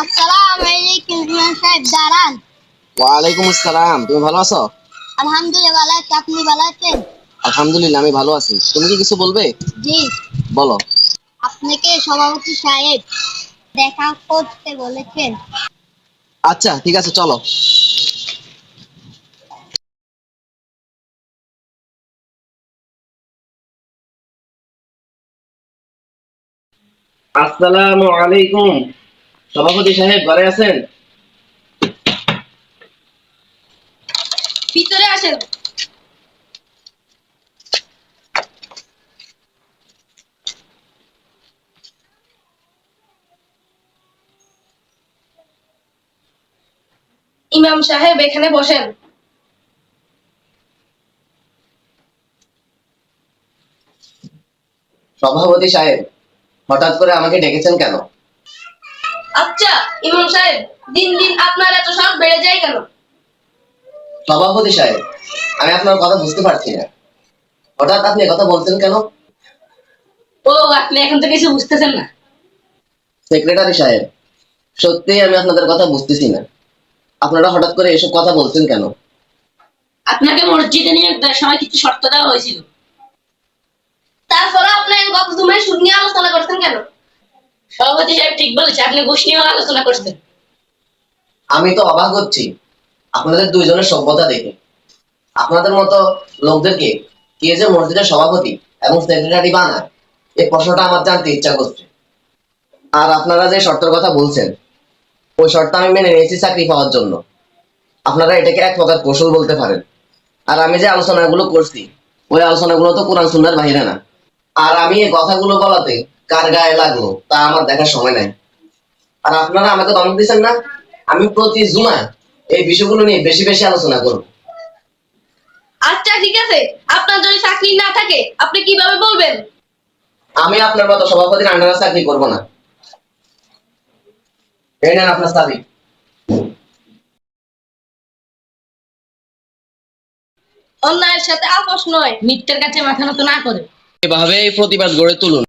আসসালামু আলাইকুম ইমাম সাহেব দাঁড়ান। ওয়ালাইকুম আসসালাম তুমি ভালো আছো? আলহামদুলিল্লাহ ভালো আছি আপনি ভালো আছেন? আলহামদুলিল্লাহ আমি ভালো আছি। তুমি কি কিছু বলবে? জি। বলো। আপনাকে সভাপতি সাহেব দেখা করতে বলেছেন। আচ্ছা ঠিক আছে চলো। আসসালামু আলাইকুম। সভাপতি সাহেব ঘরে আছেন? ভিতরে আসেন। ইমাম সাহেব এখানে বসেন। সভাপতি সাহেব হঠাৎ করে আমাকে ডেকেছেন কেন? আচ্ছা ইমাম সাহেব দিন দিন আপনার এত সাহস বেড়ে যায় কেন? সভাপতি সাহেব আমি আপনার কথা বুঝতে পারছি না। হঠাৎ আপনি কথা বলছেন কেন? ও আপনি এখন তো কিছু বুঝতেছেন না। সেক্রেটারি সাহেব সত্যি আমি আপনাদের কথা বুঝতেছি না। আপনারা হঠাৎ করে এসব কথা বলছেন কেন? আপনাকে মসজিদে নিয়ে যাওয়ার সময় কিছু শর্ত দেওয়া হয়েছিল। তারপরে আপনি গত জুমায় সুদ নিয়ে আলোচনা করছেন কেন? সভাপতি সাহেব ঠিক বলেছে, আপনি ঘুষ আলোচনা করছেন। আমি তো অবাক হচ্ছি। আপনাদের দুইজনের সভ্যতা দেখে। আপনাদের মতো লোকদেরকে কে যে মসজিদের সভাপতি এবং সেক্রেটারি বানায় এই প্রশ্নটা আমার জানতে ইচ্ছা করছে। আর আপনারা যে শর্তের কথা বলছেন, ওই শর্ত আমি মেনে নিয়েছি চাকরি পাওয়ার জন্য। আপনারা এটাকে এক প্রকার কৌশল বলতে পারেন। আর আমি যে আলোচনাগুলো করছি, ওই আলোচনাগুলো তো কোরআন সুন্নার বাহিরে না। আর আমি এই কথাগুলো বলাতে কার গায়ে লাগল তা আমার দেখার সময় নাই। আর আপনারা আমাকে ধমক দিচ্ছেন না? আমি প্রতি জুমায় এই বিষয়গুলো নিয়ে বেশি বেশি আলোচনা করব। আচ্ছা ঠিক আছে। আপনার যদি চাকরি না থাকে আপনি কীভাবে বলবেন? আমি আপনার মতো সভাপতির আন্ডারে চাকরি করব না। এই নেন আপনার চাবি। অন্যায়ের সাথে আপোষ নয় মিথ্যের কাছে মাথা নত না করে। এভাবেই প্রতিবাদ গড়ে তুলুন।